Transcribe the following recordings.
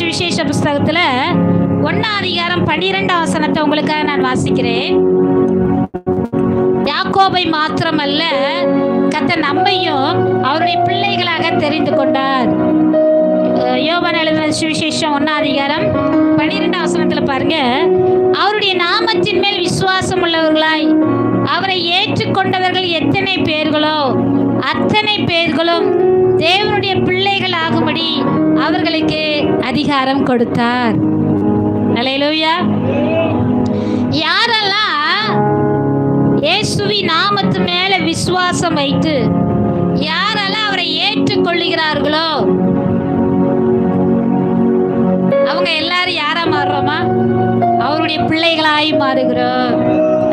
சுவிசேஷ புஸ்தகத்தில் ஒன்னா அதிகாரம் பன்னிரெண்டாம் வசனத்தை உங்களுக்காக நான் வாசிக்கிறேன். யாக்கோபை மாத்திரமல்ல கத்த நம்மையும் அவருடைய பிள்ளைகளாக தெரிந்து கொண்டார். யோபன் எழுதின சுவிசேஷம் ஒன்னா அதிகாரம் பன்னிரெண்டாம் வசனத்துல பாருங்க. அவருடைய நாமத்தின் மேல் விசுவாசம் உள்ளவர்களாய் அவரை ஏற்றுக்கொண்டவர்கள் எத்தனை பேர்களோ அத்தனை பேர்களும் தேவனுடைய பிள்ளை அவர்களுக்கே அதிகாரம் கொடுத்தார். அலையலூயா. யாரெல்லாம் இயேசுவி நாமத்து மேல விசுவாசம் வைத்து யாரெல்லாம் அவரை ஏற்றுக்கொள்ளுகிறார்களோ அவங்க எல்லாரும் யாரா மாறுறோமா? அவருடைய பிள்ளைகளாய் மாறுகிறோம்.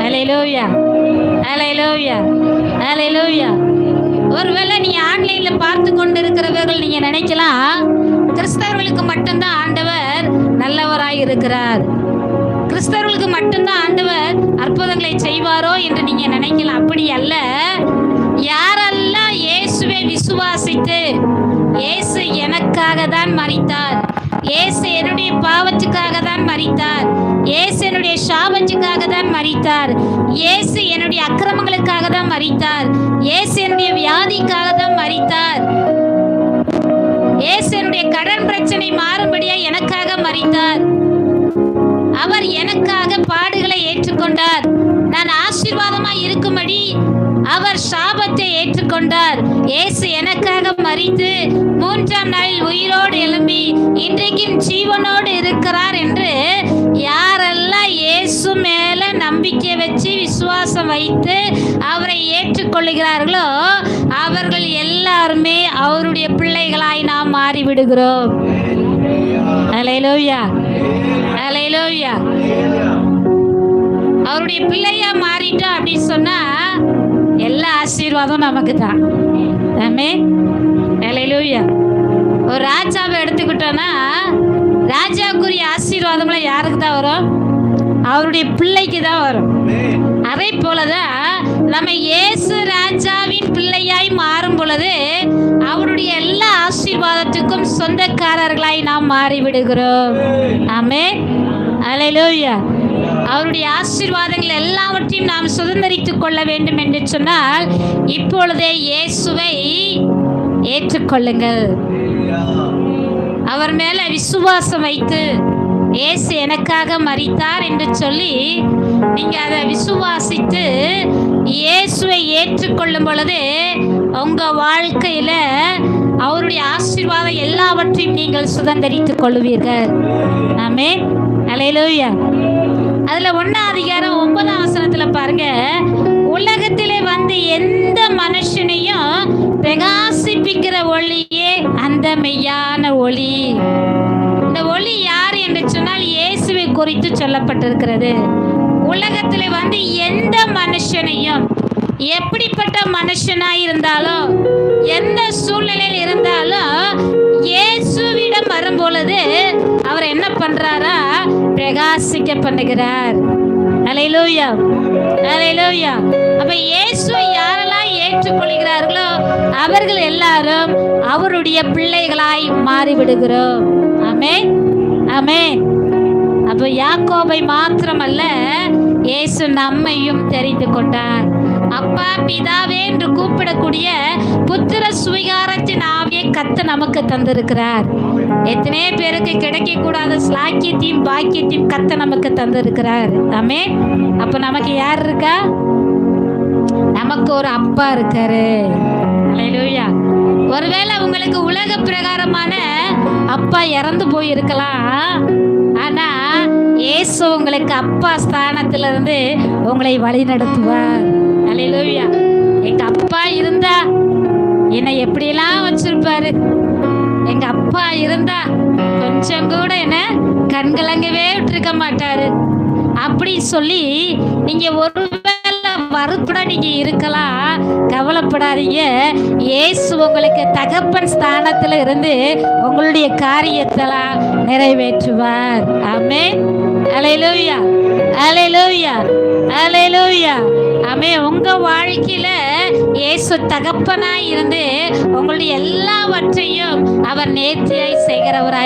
அலையிலோயா. அலையிலோயா. அலையிலோயா. ஒருவேளை நீ பிள்ளைகளை பார்த்து கொண்டு இருக்கிறவர்கள் நீங்க நினைக்கலாம். கிறிஸ்தவர்களுக்கு மட்டும்தான் ஆண்டவர் நல்லவராய் இருக்கிறார். கிறிஸ்தவர்களுக்கு மட்டும்தான் ஆண்டவர் அற்புதங்களை செய்வாரோ என்று நீங்க நினைக்கலாம். அப்படி அல்ல. யாரெல்லாம் இயேசுவை விசுவாசித்து இயேசு எனக்காக தான் மறித்தார் இயேசு என்னுடைய பாவத்துக்காக தான் மறித்தார் இயேசு என்னுடைய சாபத்துக்காக தான் மறித்தார் இயேசு என்னுடைய அக்கிரமங்களுக்காக தான் மறித்தார் இயேசு என்னுடைய வியாதிக்காக தான் மறித்தார் இயேசு என்னுடைய கடன் பிரச்சனை மாறும்படியா எனக்காக மறித்தார் அவர் எனக்காக பாடுகளை ஏற்றுக்கொண்டார். நான் ஆசீர்வாதமாய் இருக்கும்படி அவர் சாபத்தை ஏற்றுக்கொண்டார். இயேசு எனக்காக மறித்து மூன்றாம் நாளில் உயிரோடு எழும்பி இன்றைக்கும் ஜீவனோடு இருக்கிறார் என்று யாரெல்லாம் இயேசு மேல நம்பிக்கை வச்சு விசுவாசம் வைத்து அவரை ஏற்றுக்கொள்ளுகிறார்களோ அவர்கள் எல்லாருமே அவருடைய பிள்ளைகளாய் நாம் மாறிவிடுகிறோம். அலையிலோயா அலையிலோயா அவருடைய பிள்ளையா மாறிட்டோம் அப்படின்னு சொன்னா எல்லா ஆசீர்வாதம் நமக்கு தான் ஆமே அலையிலோயா ஒரு ராஜாவை எடுத்துக்கிட்டோன்னா ராஜாக்குரிய ஆசீர்வாதம்லாம் யாருக்கு தான் வரும்? அவருடைய பிள்ளைக்கு தான் வரும் அதே போலதான் நம்ம இயேசு ராஜாவின் பிள்ளையாய் மாறும் பொழுது அவருடைய எல்லா ஆசீர்வாதத்துக்கும் சொந்தக்காரர்களாய் நாம் மாறிவிடுகிறோம். ஆமே அலையிலூயா அவருடைய ஆசீர்வாதங்கள் எல்லாவற்றையும் நாம் சுதந்திரித்துக் கொள்ள வேண்டும் என்று சொன்னால் இப்பொழுதே இயேசுவை ஏற்றுக்கொள்ளுங்கள். அவர் மேல விசுவாசம் வைத்து இயேசு எனக்காக மறித்தார் என்று சொல்லி நீங்க அதை விசுவாசித்து இயேசுவை ஏற்றுக்கொள்ளும் பொழுது உங்க வாழ்க்கையில அவருடைய ஆசீர்வாதம் எல்லாவற்றையும் நீங்கள் சுதந்திரித்துக் கொள்வீர்கள். ஆமே அலையிலோயா அதுல ஒன்னாம் அதிகாரம் ஒன்பதாம் வசனத்துல பாருங்க. உலகத்திலே வந்து எந்த மனுஷனையும் பிரகாசிப்பிக்கிற ஒளியே அந்த மெய்யான ஒளி. இந்த ஒளி யார் என்று சொன்னால் இயேசுவை குறித்து சொல்லப்பட்டிருக்கிறது. உலகத்தில் வந்து எந்த மனுஷனையும் எப்படிப்பட்ட மனுஷனாய் இருந்தாலும் எந்த சூழ்நிலையில் இருந்தாலும் இயேசுவிடம் வரும்பொழுது அவர் என்ன பண்றாரா? பிரகாசிக்க பண்ணுகிறார் அலையிலூயா அலையிலூயா அப்ப இயேசு யாரெல்லாம் ஏற்றுக்கொள்கிறார்களோ அவர்கள் எல்லாரும் அவருடைய பிள்ளைகளாய் மாறிவிடுகிறோம். ஆமே ஆமே அப்ப யாக்கோபை மாத்திரமல்ல இயேசு நம்மையும் தெரிந்து கொண்டார். அப்பா பிதாவே என்று கூப்பிடக்கூடிய புத்திர சுவிகாரத்தின் கத்த நமக்கு தந்திருக்கிறார். எத்தனை பேருக்கு கிடைக்க கூடாத ஸ்லாக்கியத்தையும் பாக்கியத்தையும் கத்த நமக்கு தந்திருக்கிறார். ஆமே அப்ப நமக்கு யார் இருக்கா? நமக்கு ஒரு அப்பா இருக்காரு. ஒருவேளை உங்களுக்கு உலக பிரகாரமான அப்பா இறந்து போயிருக்கலாம். ஆனா இயேசு உங்களுக்கு அப்பா ஸ்தானத்துல இருந்து உங்களை வழி நடத்துவார் அல்லேலூயா எங்க அப்பா இருந்தா என்னை எப்படியெல்லாம் வச்சிருப்பாரு? எங்க அப்பா இருந்தா கொஞ்சம் கூட என்ன கண்கலங்கவே விட்டுருக்க மாட்டாரு. அப்படி சொல்லி நீங்க ஒருவேளை வருத்தப்பட நீங்க இருக்கலாம். கவலைப்படாதீங்க. இயேசு உங்களுக்கு தகப்பன் ஸ்தானத்துல இருந்து உங்களுடைய காரியத்தெல்லாம் நிறைவேற்றுவார். ஆமே அலையிலூயா அலையிலூயா அலையிலூயா ஆமே உங்க வாழ்க்கையில இயேசு தகப்பனாய் இருந்து உங்களுடைய எல்லாவற்றையும் அவர் நேர்த்தியாய் செய்கிறவராய்